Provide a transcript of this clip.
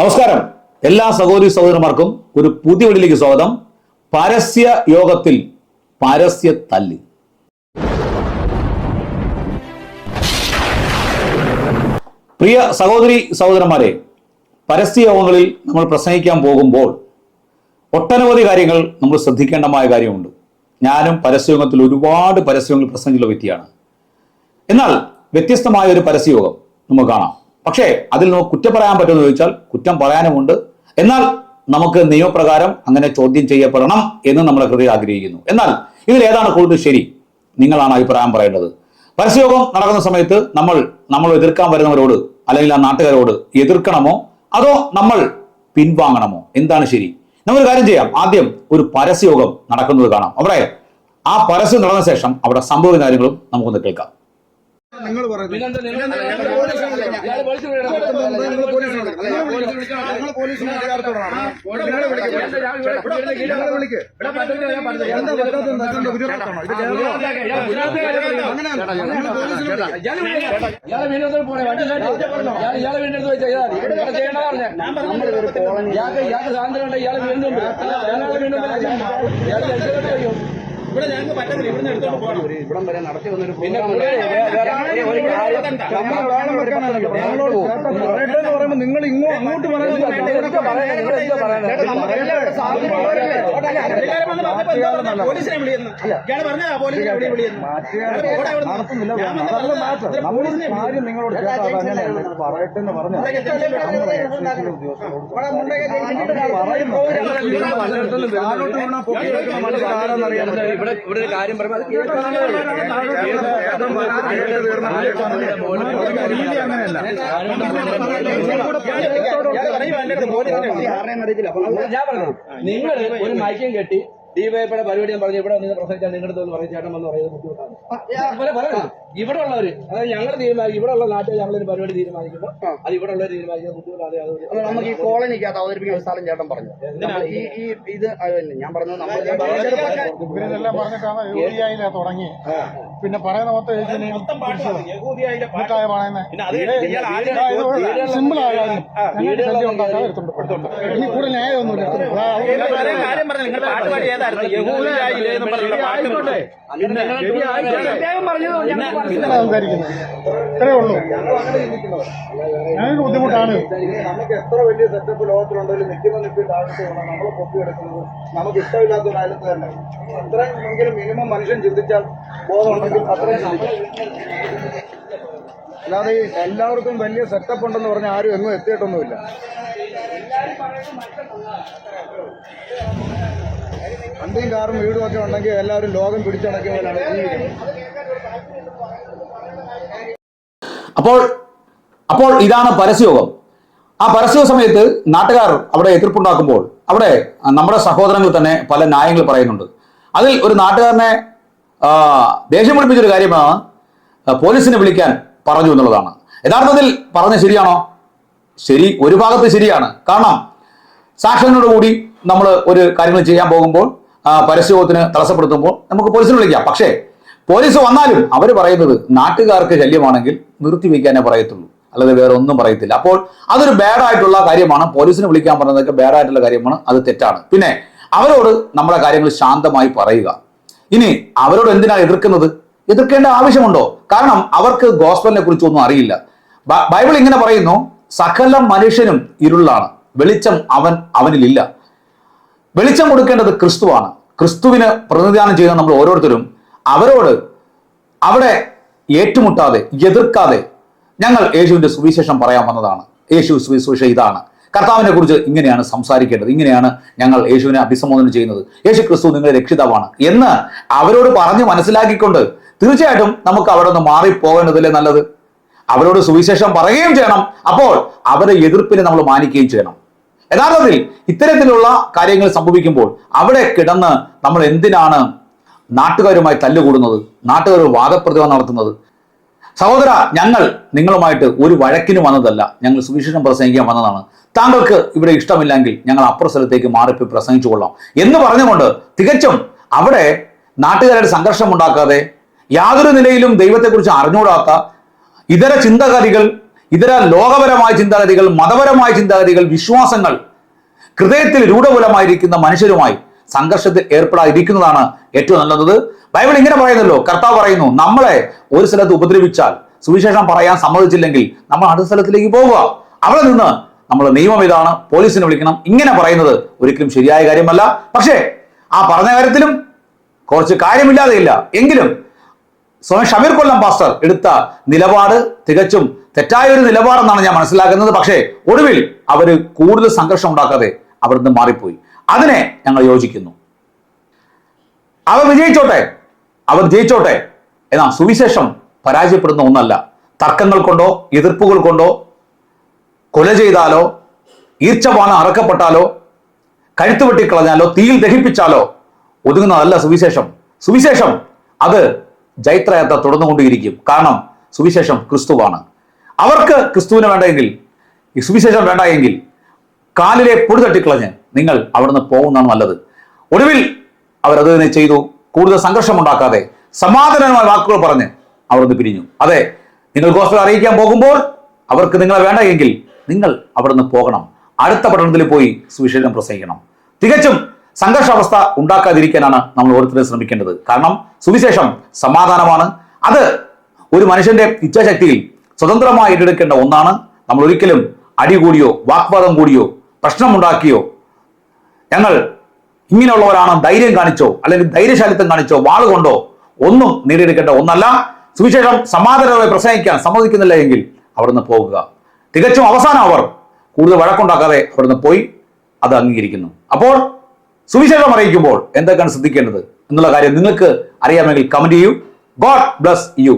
നമസ്കാരം. എല്ലാ സഹോദരി സഹോദരന്മാർക്കും ഒരു പുതിയ വീട്ടിലേക്ക് സ്വാഗതം. പരസ്യ യോഗത്തിൽ പരസ്യ തല്ലി. പ്രിയ സഹോദരി സഹോദരന്മാരെ പരസ്യ യോഗങ്ങളിൽ നമ്മൾ പ്രസംഗിക്കാൻ പോകുമ്പോൾ ഒട്ടനവധി കാര്യങ്ങൾ നമ്മൾ ശ്രദ്ധിക്കേണ്ടമായ കാര്യമുണ്ട്. ഞാനും പരസ്യയോഗത്തിൽ ഒരുപാട് പരസ്യങ്ങൾ പ്രസംഗിച്ചുള്ള വ്യക്തിയാണ്. എന്നാൽ വ്യത്യസ്തമായ ഒരു പരസ്യയോഗം നമുക്ക് കാണാം. പക്ഷേ അതിൽ നമുക്ക് കുറ്റം പറയാൻ പറ്റുമെന്ന് ചോദിച്ചാൽ കുറ്റം പറയാനുമുണ്ട്. എന്നാൽ നമുക്ക് നിയമപ്രകാരം അങ്ങനെ ചോദ്യം ചെയ്യപ്പെടണം എന്ന് നമ്മുടെ ഹൃദയം ആഗ്രഹിക്കുന്നു. എന്നാൽ ഇതിൽ ഏതാണ് കൂടുതൽ ശരി? നിങ്ങളാണ് അഭിപ്രായം പറയേണ്ടത്. പരസ്യയോഗം നടക്കുന്ന സമയത്ത് നമ്മൾ നമ്മൾ എതിർക്കാൻ വരുന്നവരോട് അല്ലെങ്കിൽ ആ നാട്ടുകാരോട് എതിർക്കണമോ? അതോ നമ്മൾ പിൻവാങ്ങണമോ? എന്താണ് ശരി? നമുക്കൊരു കാര്യം ചെയ്യാം. ആദ്യം ഒരു പരസ്യയോഗം നടക്കുന്നത് കാണാം. അവിടെ ആ പരസ്യം നടന്ന ശേഷം അവിടെ സംഭവിക്കുന്ന കാര്യങ്ങളും നമുക്കൊന്ന് കേൾക്കാം. നിങ്ങൾ പറയുന്നത് പിന്നെന്താ നിങ്ങൾ നിങ്ങൾ പോലീസിനോട് ഇയാള് പോലീസിൽ വിടണം. നിങ്ങൾ പോലീസിനോട് നിങ്ങൾ പോലീസിനോട് പോലീസിനെ അധികാരത്തോടാണ് നിങ്ങളെ വിളിക്ക് നിങ്ങളെ വിളിക്ക് ഇവിടെ പറ്റത്തില്ല, ഞാൻ പറഞ്ഞില്ല. എന്താ പറ്റാത്ത എന്താ ഇതെന്താ ഗുജറാത്താണോ ഇത് കേരളമാണോ ഇയാള് ഗുജറാത്ത് കാര്യം അങ്ങനെയല്ല നിങ്ങൾ പോലീസിനെ വിളിക്ക് ഇയാള് വീടിന് ഇയാളെ വീടിനടുത്ത് പോണേ വണ്ടി ഇവിടെ വരെ നടത്തി വന്നൊരു നിങ്ങൾ ഇങ്ങോ അങ്ങോട്ട് കാര്യം നിങ്ങളോട് പറയട്ടെന്ന് പറഞ്ഞു ഉദ്യോഗസ്ഥരോട് ഇവിടെ ഇവിടെ ഒരു കാര്യം പറയുമ്പോൾ അത് ഞാൻ പറഞ്ഞു നിങ്ങൾ ഒരു മൈക്യം കെട്ടി ഡിവൈപ്പിയുടെ പരിപാടി ഞാൻ പറഞ്ഞു ഇവിടെ നിന്ന് പ്രസംഗിച്ചാൽ നിങ്ങളുടെ അടുത്ത് പറയും ചേട്ടൻ വന്ന് പറയുന്നത് ബുദ്ധിമുട്ടാണ്. ഇവിടെ ഉള്ളവര് അതായത് ഞങ്ങൾ തീരുമാനിക്കും ഇവിടെ ഉള്ള നാട്ടിൽ ഞങ്ങളൊരു പരിപാടി തീരുമാനിക്കുമ്പോൾ അത് ഇവിടെ ഉള്ളവർ തീരുമാനിക്കുന്നത് ബുദ്ധിമുട്ടാണ് അത് അത് നമുക്ക് ഈ കോളനിക്കകത്ത് അവതരിപ്പിക്കുന്ന ഒരു സ്ഥലം ചേട്ടൻ പറഞ്ഞു. ഈ ഈ ഇത് ഞാൻ പറഞ്ഞു നമ്മൾ തുടങ്ങി. പിന്നെ പറയുന്ന മൊത്തം അത് സിമ്പിൾ ആയ എടുത്തോണ്ട് ഇനി കൂടുതൽ ന്യായമൊന്നുമില്ല. കാര്യം പറഞ്ഞു നിങ്ങൾ പാട്ട് പാടി ഏതായിരുന്നു? യഹൂദിയായില്ലേ എന്ന് പറഞ്ഞുള്ള പാട്ട് പാടി. ഇങ്ങനെ സംസാരിക്കുന്നത്. ഇത്രേ ഉള്ളൂ. ഞങ്ങൾക്ക് ബുദ്ധിമുട്ടാണ്. നമുക്ക് എത്ര വലിയ സെറ്റപ്പ് ലോകത്തിലുണ്ടെങ്കിലും നിൽക്കുന്ന താഴത്ത് വേണം. നമ്മളെ പൊക്കിയെടുക്കുന്നത് നമുക്ക് ഇഷ്ടമില്ലാത്ത ഒരു അയലത്ത് തന്നെ. അത്രയെങ്കിലും മിനിമം മനുഷ്യൻ ചിന്തിച്ചാൽ ബോധമുണ്ടെങ്കിൽ അത്രയും അല്ലാതെ ഈ എല്ലാവർക്കും വലിയ സെറ്റപ്പ് ഉണ്ടെന്ന് പറഞ്ഞാൽ ആരും എങ്ങും എത്തിയിട്ടൊന്നുമില്ല. വണ്ടിയും കാറും വീടും ഒക്കെ ഉണ്ടെങ്കിൽ എല്ലാവരും ലോകം പിടിച്ചടക്കിയ അപ്പോൾ അപ്പോൾ ഇതാണ് പരസ്യയോഗം. ആ പരസ്യ സമയത്ത് നാട്ടുകാർ അവിടെ എതിർപ്പുണ്ടാക്കുമ്പോൾ അവിടെ നമ്മുടെ സഹോദരങ്ങൾ തന്നെ പല ന്യായങ്ങൾ പറയുന്നുണ്ട്. അതിൽ ഒരു നാട്ടുകാരനെ ദേഷ്യം പിടിപ്പിച്ചൊരു കാര്യമാണ് പോലീസിനെ വിളിക്കാൻ പറഞ്ഞു എന്നുള്ളതാണ്. യഥാർത്ഥത്തിൽ പറഞ്ഞ ശരിയാണോ? ശരി ഒരു ഭാഗത്ത് ശരിയാണ്. കാരണം സാക്ഷ്യങ്ങളോട് കൂടി നമ്മൾ ഒരു കാര്യങ്ങൾ ചെയ്യാൻ പോകുമ്പോൾ ആ, പരസ്യയോഗത്തിന് തടസ്സപ്പെടുത്തുമ്പോൾ നമുക്ക് പോലീസിനെ വിളിക്കാം. പക്ഷേ പോലീസ് വന്നാലും അവർ പറയുന്നത് നാട്ടുകാർക്ക് ശല്യമാണെങ്കിൽ നിർത്തിവെക്കാനേ പറയത്തുള്ളൂ. അല്ലാതെ വേറെ ഒന്നും പറയത്തില്ല. അപ്പോൾ അതൊരു ബാഡ് ആയിട്ടുള്ള കാര്യമാണ്. പോലീസിനെ വിളിക്കാൻ പറഞ്ഞതൊക്കെ ബാഡ് ആയിട്ടുള്ള കാര്യമാണ്. അത് തെറ്റാണ്. പിന്നെ അവരോട് നമ്മുടെ കാര്യങ്ങൾ ശാന്തമായി പറയുക. ഇനി അവരോട് എന്തിനാണ് എതിർക്കുന്നത്? എതിർക്കേണ്ട ആവശ്യമുണ്ടോ? കാരണം അവർക്ക് ഗോസ്പലിനെ കുറിച്ചൊന്നും അറിയില്ല. ബൈബിൾ ഇങ്ങനെ പറയുന്നു സകല മനുഷ്യനും ഇരുളാണ്. വെളിച്ചം അവൻ അവനിലില്ല. വെളിച്ചം കൊടുക്കേണ്ടത് ക്രിസ്തുവാണ്. ക്രിസ്തുവിന് പ്രതിനിധാനം ചെയ്യുന്ന നമ്മൾ ഓരോരുത്തരും അവരോട് അവിടെ ഏറ്റുമുട്ടാതെ എതിർക്കാതെ ഞങ്ങൾ യേശുവിന്റെ സുവിശേഷം പറയാൻ വന്നതാണ്. യേശു സുവിശേഷം ഇതാണ്. കർത്താവിനെ കുറിച്ച് ഇങ്ങനെയാണ് സംസാരിക്കേണ്ടത്. ഇങ്ങനെയാണ് ഞങ്ങൾ യേശുവിനെ അഭിസംബോധന ചെയ്യുന്നത്. യേശു ക്രിസ്തു നിങ്ങളുടെ രക്ഷിതാവാണ് എന്ന് അവരോട് പറഞ്ഞ് മനസ്സിലാക്കിക്കൊണ്ട് തീർച്ചയായിട്ടും നമുക്ക് അവിടെ നിന്ന് മാറിപ്പോകേണ്ടതല്ലേ നല്ലത്? അവരോട് സുവിശേഷം പറയുകയും ചെയ്യണം. അപ്പോൾ അവരുടെ എതിർപ്പിനെ നമ്മൾ മാനിക്കുകയും ചെയ്യണം. യഥാർത്ഥത്തിൽ ഇത്തരത്തിലുള്ള കാര്യങ്ങൾ സംഭവിക്കുമ്പോൾ അവിടെ കിടന്ന് നമ്മൾ എന്തിനാണ് നാട്ടുകാരുമായി തല്ലുകൂടുന്നത്? നാട്ടുകാർ വാദപ്രതിവാദം നടത്തുന്നത്. സഹോദര ഞങ്ങൾ നിങ്ങളുമായിട്ട് ഒരു വഴക്കിന് വന്നതല്ല. ഞങ്ങൾ സുവിശേഷം പ്രസംഗിക്കാൻ വന്നതാണ്. താങ്കൾക്ക് ഇവിടെ ഇഷ്ടമില്ലെങ്കിൽ ഞങ്ങൾ അപ്പുറ സ്ഥലത്തേക്ക് മാറിപ്പോയി പ്രസംഗിച്ചു കൊള്ളാം. എന്ന് പറഞ്ഞുകൊണ്ട് തികച്ചും അവിടെ നാട്ടുകാരുടെ സംഘർഷം ഉണ്ടാക്കാതെ യാതൊരു നിലയിലും ദൈവത്തെക്കുറിച്ച് അറിഞ്ഞുകൂടാത്ത ഇതര ചിന്താഗതികൾ ഇതര ലോകപരമായ ചിന്താഗതികൾ മതപരമായ ചിന്താഗതികൾ വിശ്വാസങ്ങൾ ഹൃദയത്തിൽ രൂഢമൂലമായിരിക്കുന്ന മനുഷ്യരുമായി സംഘർഷത്തിൽ ഏർപ്പെടാതിരിക്കുന്നതാണ് ഏറ്റവും നല്ലത്. ബൈബിൾ ഇങ്ങനെ പറയുന്നല്ലോ കർത്താവ് പറയുന്നു നമ്മളെ ഒരു സ്ഥലത്ത് ഉപദ്രവിച്ചാൽ സുവിശേഷം പറയാൻ സമ്മതിച്ചില്ലെങ്കിൽ നമ്മൾ അടുത്ത സ്ഥലത്തിലേക്ക് പോവുക അവിടെ നിന്ന് നമ്മൾ നിയമം ഇതാണ് പോലീസിനെ വിളിക്കണം. ഇങ്ങനെ പറയുന്നത് ഒരിക്കലും ശരിയായ കാര്യമല്ല. പക്ഷേ ആ പറഞ്ഞ കാര്യത്തിലും കുറച്ച് കാര്യമില്ലാതെയില്ല. എങ്കിലും സ്വയം ഷമീർ കൊല്ലം പാസ്റ്റർ എടുത്ത നിലപാട് തികച്ചും തെറ്റായ ഒരു നിലപാടെന്നാണ് ഞാൻ മനസ്സിലാക്കുന്നത്. പക്ഷേ ഒടുവിൽ അവർ കൂടുതൽ സംഘർഷം ഉണ്ടാക്കാതെ അവിടുന്ന് മാറിപ്പോയി. അതിനെ ഞങ്ങൾ യോജിക്കുന്നു. അവർ വിജയിച്ചോട്ടെ? അവർ ജയിച്ചോട്ടെ? എന്നാ സുവിശേഷം പരാജയപ്പെടുന്ന ഒന്നല്ല. തർക്കങ്ങൾ കൊണ്ടോ എതിർപ്പുകൾ കൊണ്ടോ കൊല ചെയ്താലോ ഈർച്ചപാണ അറക്കപ്പെട്ടാലോ കഴുത്ത് വെട്ടിക്കളഞ്ഞാലോ തീയിൽ ദഹിപ്പിച്ചാലോ ഒതുങ്ങുന്നതല്ല സുവിശേഷം. സുവിശേഷം അത് ജൈത്രയാത്ര തുടർന്നുകൊണ്ടിരിക്കും. കാരണം സുവിശേഷം ക്രിസ്തുവാണ്. അവർക്ക് ക്രിസ്തുവിനെ വേണ്ടെങ്കിൽ ഈ സുവിശേഷം വേണ്ട എങ്കിൽ കാലിലെ പൊടി തട്ടിക്കളഞ്ഞ് നിങ്ങൾ അവിടുന്ന് പോകുന്നതാണ് നല്ലത്. ഒടുവിൽ അവരത് തന്നെ ചെയ്തു. കൂടുതൽ സംഘർഷം ഉണ്ടാക്കാതെ സമാധാനമായ വാക്കുകൾ പറഞ്ഞ് അവിടുന്ന് പിരിഞ്ഞു. അതെ നിങ്ങൾ ഗോസ്പൽ അറിയിക്കാൻ പോകുമ്പോൾ അവർക്ക് നിങ്ങളെ വേണ്ട എങ്കിൽ നിങ്ങൾ അവിടുന്ന് പോകണം. അടുത്ത പട്ടണത്തിൽ പോയി സുവിശേഷം പ്രസംഗിക്കണം. തികച്ചും സംഘർഷാവസ്ഥ ഉണ്ടാക്കാതിരിക്കാനാണ് നമ്മൾ ഓരോരുത്തരും ശ്രമിക്കേണ്ടത്. കാരണം സുവിശേഷം സമാധാനമാണ്. അത് ഒരു മനുഷ്യന്റെ ഇച്ഛാശക്തിയിൽ സ്വതന്ത്രമായി ഏറ്റെടുക്കേണ്ട ഒന്നാണ്. നമ്മൾ ഒരിക്കലും അടികൂടിയോ വാഗ്വാദം കൂടിയോ പ്രശ്നമുണ്ടാക്കിയോ ഞങ്ങൾ ഇങ്ങനെയുള്ളവരാണ് ധൈര്യം കാണിച്ചോ അല്ലെങ്കിൽ ധൈര്യശാലിത്വം കാണിച്ചോ വാളുകൊണ്ടോ ഒന്നും നേടിയെടുക്കേണ്ട ഒന്നല്ല. സുവിശേഷം സമാധാനമായി പ്രസംഗിക്കാൻ സമ്മതിക്കുന്നില്ല എങ്കിൽ അവിടുന്ന് പോകുക. തികച്ചും അവസാനം അവർ കൂടുതൽ വഴക്കുണ്ടാക്കാതെ അവിടുന്ന് പോയി. അത് അംഗീകരിക്കുന്നു. അപ്പോൾ സുവിശേഷം അറിയിക്കുമ്പോൾ എന്തൊക്കെയാണ് ശ്രദ്ധിക്കേണ്ടത് എന്നുള്ള കാര്യം നിങ്ങൾക്ക് അറിയാമെങ്കിൽ കമന്റ് ചെയ്യൂ. God bless you